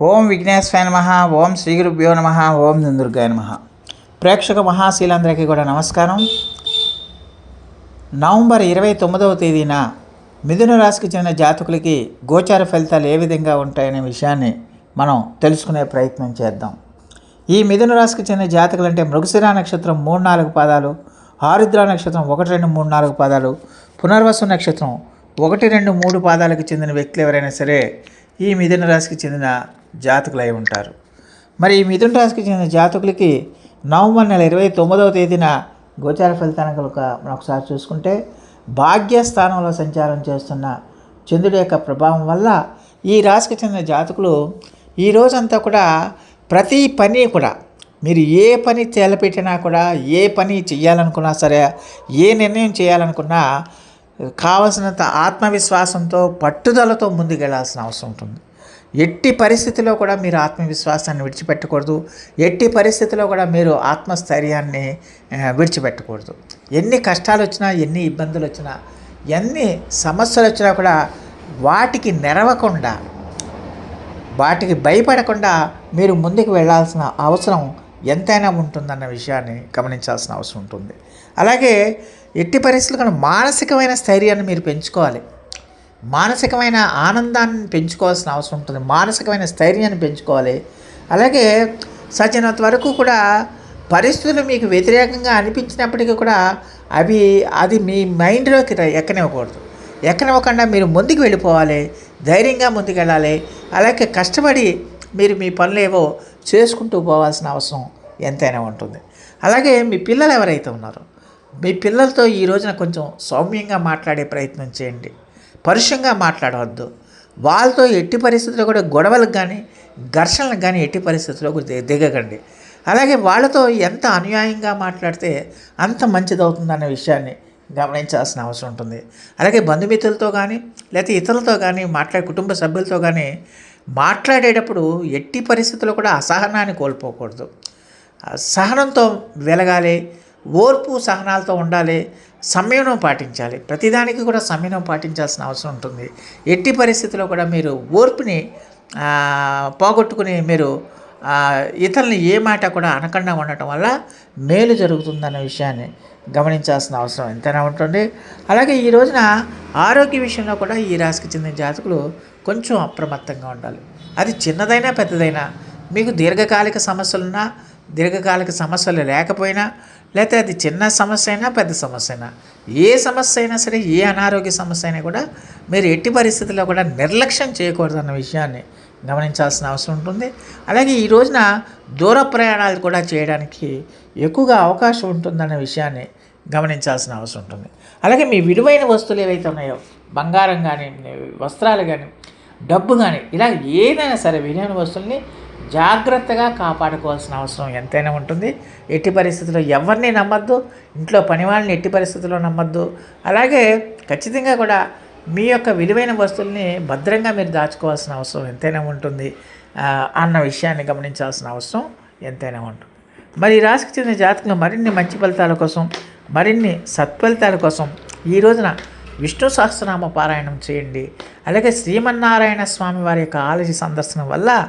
ఓం విఘ్నేశ్వర నమ ఓం శ్రీ గురుభ్యో నమ ఓం దుర్గాయ నమ. ప్రేక్షక మహాశీలందరికీ కూడా నమస్కారం. నవంబర్ ఇరవై తొమ్మిదవ తేదీన మిథున రాశికి చెందిన జాతకులకి గోచార ఫలితాలు ఏ విధంగా ఉంటాయనే విషయాన్ని మనం తెలుసుకునే ప్రయత్నం చేద్దాం. ఈ మిథున రాశికి చెందిన జాతకులు అంటే మృగశిరా నక్షత్రం మూడు నాలుగు పాదాలు ఆరుద్ర నక్షత్రం ఒకటి రెండు మూడు నాలుగు పాదాలు పునర్వసు నక్షత్రం ఒకటి రెండు మూడు పాదాలకు చెందిన వ్యక్తులు ఎవరైనా సరే ఈ మిథున రాశికి చెందిన జాతకులై ఉంటారు. మరి ఈ మిథున రాశికి చెందిన జాతకులకి నవంబర్ నెల ఇరవై తొమ్మిదవ తేదీన గోచార ఫలితాన్ని కనుక మనం ఒకసారి చూసుకుంటే భాగ్యస్థానంలో సంచారం చేస్తున్న చంద్రుడి యొక్క ప్రభావం వల్ల ఈ రాశికి చెందిన జాతకులు ఈ రోజంతా కూడా ప్రతి పని కూడా మీరు ఏ పని తేలపెట్టినా కూడా ఏ పని చేయాలనుకున్నా సరే ఏ నిర్ణయం చేయాలనుకున్నా కావలసినంత ఆత్మవిశ్వాసంతో పట్టుదలతో ముందుకెళ్ళాల్సిన అవసరం ఉంటుంది. ఎట్టి పరిస్థితిలో కూడా మీరు ఆత్మవిశ్వాసాన్ని విడిచిపెట్టకూడదు. ఎట్టి పరిస్థితిలో కూడా మీరు ఆత్మస్థైర్యాన్ని విడిచిపెట్టకూడదు. ఎన్ని కష్టాలు వచ్చినా ఎన్ని ఇబ్బందులు వచ్చినా ఎన్ని సమస్యలు వచ్చినా కూడా వాటికి నెరవకుండా వాటికి భయపడకుండా మీరు ముందుకు వెళ్ళాల్సిన అవసరం ఎంతైనా ఉంటుందన్న విషయాన్ని గమనించాల్సిన అవసరం ఉంటుంది. అలాగే ఎట్టి పరిస్థితులు కానీ మానసికమైన స్థైర్యాన్ని మీరు పెంచుకోవాలి. మానసికమైన ఆనందాన్ని పెంచుకోవాల్సిన అవసరం ఉంటుంది. మానసికమైన స్థైర్యాన్ని పెంచుకోవాలి. అలాగే సచినంత వరకు కూడా పరిస్థితులు మీకు వ్యతిరేకంగా అనిపించినప్పటికీ కూడా అవి అది మీ మైండ్లోకి ఎక్కనివ్వకూడదు. ఎక్కనివ్వకుండా మీరు ముందుకు వెళ్ళిపోవాలి. ధైర్యంగా ముందుకు వెళ్ళాలి. అలాగే కష్టపడి మీరు మీ పనులు ఏవో చేసుకుంటూ పోవాల్సిన అవసరం ఎంతైనా ఉంటుంది. అలాగే మీ పిల్లలు ఎవరైతే ఉన్నారో మీ పిల్లలతో ఈ రోజున కొంచెం సౌమ్యంగా మాట్లాడే ప్రయత్నం చేయండి. పరుషంగా మాట్లాడవద్దు. వాళ్ళతో ఎట్టి పరిస్థితుల్లో కూడా గొడవలకు కానీ ఘర్షణలకు కానీ ఎట్టి పరిస్థితుల్లో కూడా దిగకండి. అలాగే వాళ్ళతో ఎంత అనుయాయంగా మాట్లాడితే అంత మంచిదవుతుందన్న విషయాన్ని గమనించాల్సిన అవసరం ఉంటుంది. అలాగే బంధుమిత్రులతో కానీ లేకపోతే ఇతరులతో కానీ మాట్లాడే కుటుంబ సభ్యులతో కానీ మాట్లాడేటప్పుడు ఎట్టి పరిస్థితుల్లో కూడా అసహనాన్ని కోల్పోకూడదు. సహనంతో వెలగాలి ఓర్పు సహనాలతో ఉండాలి సంయమనం పాటించాలి. ప్రతిదానికి కూడా సంయమనం పాటించాల్సిన అవసరం ఉంటుంది. ఎట్టి పరిస్థితిలో కూడా మీరు ఓర్పుని పోగొట్టుకుని మీరు ఇతరులని ఏ మాట కూడా అనకుండా ఉండటం వల్ల మేలు జరుగుతుందన్న విషయాన్ని గమనించాల్సిన అవసరం ఎంతైనా ఉంటుంది. అలాగే ఈ రోజున ఆరోగ్య విషయంలో కూడా ఈ రాశికి చెందిన జాతకులు కొంచెం అప్రమత్తంగా ఉండాలి. అది చిన్నదైనా పెద్దదైనా మీకు దీర్ఘకాలిక సమస్యలున్నా దీర్ఘకాలిక సమస్యలు లేకపోయినా లేకపోతే అది చిన్న సమస్య అయినా పెద్ద సమస్య అయినా ఏ సమస్య అయినా సరే ఏ అనారోగ్య సమస్య అయినా కూడా మీరు ఎట్టి పరిస్థితుల్లో కూడా నిర్లక్ష్యం చేయకూడదు అన్న విషయాన్ని గమనించాల్సిన అవసరం ఉంటుంది. అలాగే ఈ రోజున దూర ప్రయాణాలు కూడా చేయడానికి ఎక్కువగా అవకాశం ఉంటుందన్న విషయాన్ని గమనించాల్సిన అవసరం ఉంటుంది. అలాగే మీ విలువైన వస్తువులు ఏవైతే ఉన్నాయో బంగారం కానీ వస్త్రాలు కానీ డబ్బు కానీ ఇలా ఏదైనా సరే విలువైన వస్తువుల్ని జాగ్రత్తగా కాపాడుకోవాల్సిన అవసరం ఎంతైనా ఉంటుంది. ఎట్టి పరిస్థితుల్లో ఎవరిని నమ్మద్దు. ఇంట్లో పని వాళ్ళని ఎట్టి పరిస్థితుల్లో నమ్మద్దు. అలాగే ఖచ్చితంగా కూడా మీ యొక్క విలువైన వస్తువుల్ని భద్రంగా మీరు దాచుకోవాల్సిన అవసరం ఎంతైనా ఉంటుంది. అన్న విషయాన్ని గమనించాల్సిన అవసరం ఎంతైనా ఉంటుంది. మరి ఈ రాశికి చెందిన జాతకంలో మరిన్ని మంచి ఫలితాల కోసం మరిన్ని సత్ఫలితాల కోసం ఈ రోజున విష్ణు సహస్రనామ పారాయణం చేయండి. అలాగే శ్రీమన్నారాయణ స్వామి వారి యొక్క ఆలయ సందర్శనం వల్ల